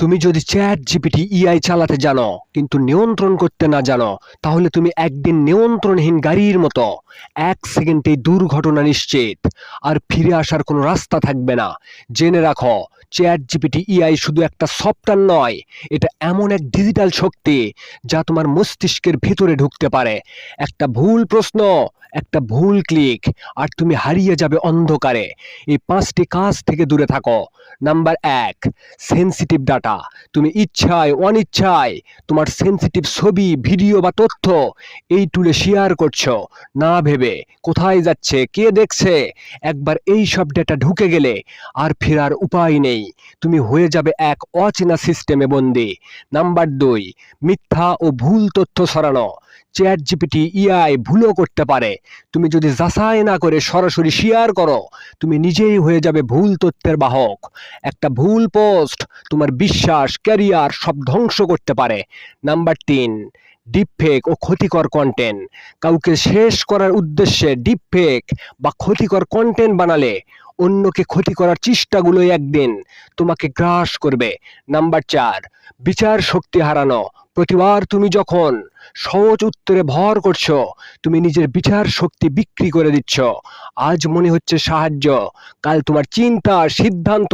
তুমি যদি chat GPT ইআই চালাতে জানো, কিন্তু নিয়ন্ত্রণ করতে না জানো, তাহলে তুমি একদিন নিয়ন্ত্রণহীন গাড়ির মতো এক সেকেন্ডেই দুর্ঘটনা নিশ্চিত। আর ফিরে আসার কোনো রাস্তা থাকবে না। জেনে রাখো চ্যাট জিপিটি ইআই শুধু একটা সফটওয়্যার নয়, এটা এমন এক ডিজিটাল শক্তি যা তোমার মস্তিষ্কের ভিতরে ঢুকতে পারে। একটা ভুল প্রশ্ন একটা ভুল ক্লিক আর তুমি হারিয়ে যাবে অন্ধকারে। এই পাঁচটি কাজ থেকে দূরে থাকো। নাম্বার এক সেনসিটিভ ডাটা তুমি ইচ্ছায়, অনিচ্ছায় তোমার সেনসিটিভ ছবি ভিডিও বা তথ্য এই টুলে শেয়ার করছ। না ভেবে কোথায় যাচ্ছে, কে দেখছে? একবার এই সব ডেটা ঢুকে গেলে আর ফেরার উপায় নেই। তুমি হয়ে যাবে এক অচেনা সিস্টেমে বন্দি। নাম্বার দুই, মিথ্যা ও ভুল তথ্য ছড়ানো চ্যাট জিপিটি ইআই ভুলও করতে পারে। তুমি যদি যাচাই না করে সরাসরি শেয়ার করো, তুমি নিজেই হয়ে যাবে ভুল তথ্যের বাহক। একটা ভুল পোস্ট তোমার বিশ্বাস ক্যারিয়ার সব ধ্বংস করতে পারে। নাম্বার তিন ডিপফেক ও ক্ষতিকর কন্টেন্ট কাউকে শেষ করার উদ্দেশ্যে ডিপফেক বা ক্ষতিকর কন্টেন্ট বানালে অন্যকে ক্ষতি করার চেষ্টাগুলোই একদিন তোমাকে গ্রাস করবে। নাম্বার চার, বিচার শক্তি হারানো। প্রতিবার তুমি যখন সহজ উত্তরে ভর করছ। তুমি নিজের বিচার শক্তি বিক্রি করে দিচ্ছ। আজ মনে হচ্ছে সাহায্য। কাল তোমার চিন্তা সিদ্ধান্ত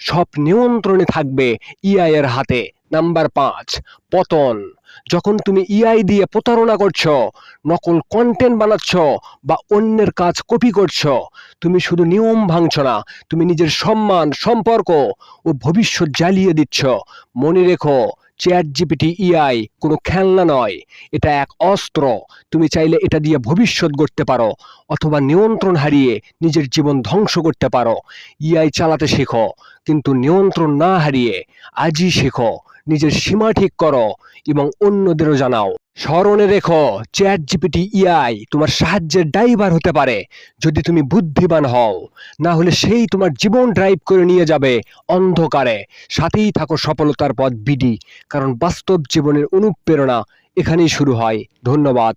সব নিয়ন্ত্রণে থাকবে ইআই এর হাতে। নাম্বার পাঁচ, পতন। যখন তুমি ইআই দিয়ে প্রতারণা করছ, নকল কন্টেন্ট বানাচ্ছ বা অন্যের কাজ কপি করছ, তুমি শুধু নিয়ম ভাঙছো না, তুমি নিজের সম্মান, সম্পর্ক ও ভবিষ্যৎ জ্বালিয়ে দিচ্ছ। মনে রেখো চ্যাট জিপিটি ইআই কোনো খেলনা নয়। এটা এক অস্ত্র। তুমি চাইলে এটা দিয়ে ভবিষ্যৎ গড়তে পারো অথবা নিয়ন্ত্রণ হারিয়ে নিজের জীবন ধ্বংস করতে পারো। ইআই চালাতে শেখো, কিন্তু নিয়ন্ত্রণ না হারিয়ে আজই শেখো। নিজের সীমা ঠিক করো এবং অন্যদেরও জানাও। স্মরণে রেখো চ্যাট জিপিটি ইআই তোমার সাহায্যের ড্রাইভার হতে পারে, যদি তুমি বুদ্ধিমান হও। না হলে সেই তোমার জীবন ড্রাইভ করে নিয়ে যাবে অন্ধকারে। সাথেই থাকো সফলতার পথ, বিডি। কারণ বাস্তব জীবনের অনুপ্রেরণা এখানেই শুরু হয়। ধন্যবাদ।